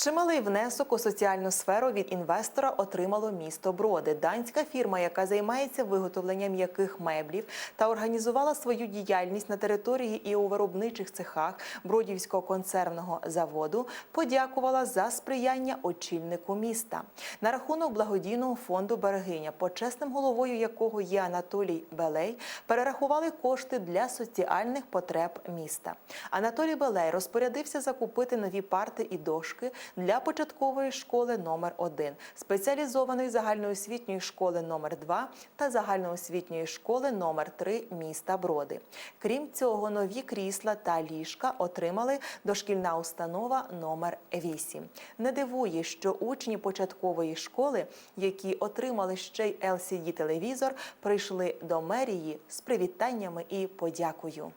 Чималий внесок у соціальну сферу від інвестора отримало місто Броди. Данська фірма, яка займається виготовленням м'яких меблів та організувала свою діяльність на території і у виробничих цехах Бродівського консервного заводу, подякувала за сприяння очільнику міста. На рахунок благодійного фонду Берегиня, почесним головою якого є Анатолій Белей, перерахували кошти для соціальних потреб міста. Анатолій Белей розпорядився закупити нові парти і дошки для початкової школи номер 1 спеціалізованої загальноосвітньої школи номер 2 та загальноосвітньої школи номер 3 міста Броди. Крім цього, нові крісла та ліжка отримали дошкільна установа номер 8. Не дивує, що учні початкової школи, які отримали ще й LCD телевізор, прийшли до мерії з привітаннями і подякою.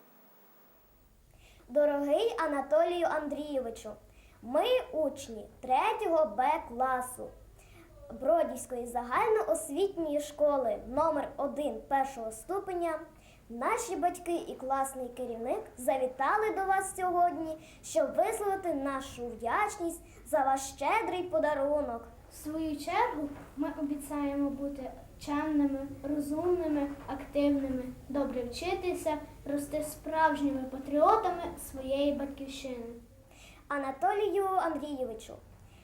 Дорогий Анатолію Андрійовичу, ми учні 3 Б класу Бродівської загальноосвітньої школи номер 1 першого ступеня. Наші батьки і класний керівник завітали до вас сьогодні, щоб висловити нашу вдячність за ваш щедрий подарунок. В свою чергу ми обіцяємо бути чемними, розумними, активними, добре вчитися, рости справжніми патріотами своєї батьківщини. Анатолію Андрійовичу,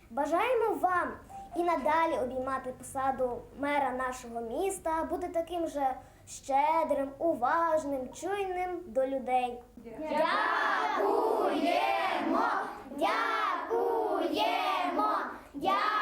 бажаємо вам і надалі обіймати посаду мера нашого міста, бути таким же щедрим, уважним, чуйним до людей. Дякуємо! Дякуємо! Дякуємо!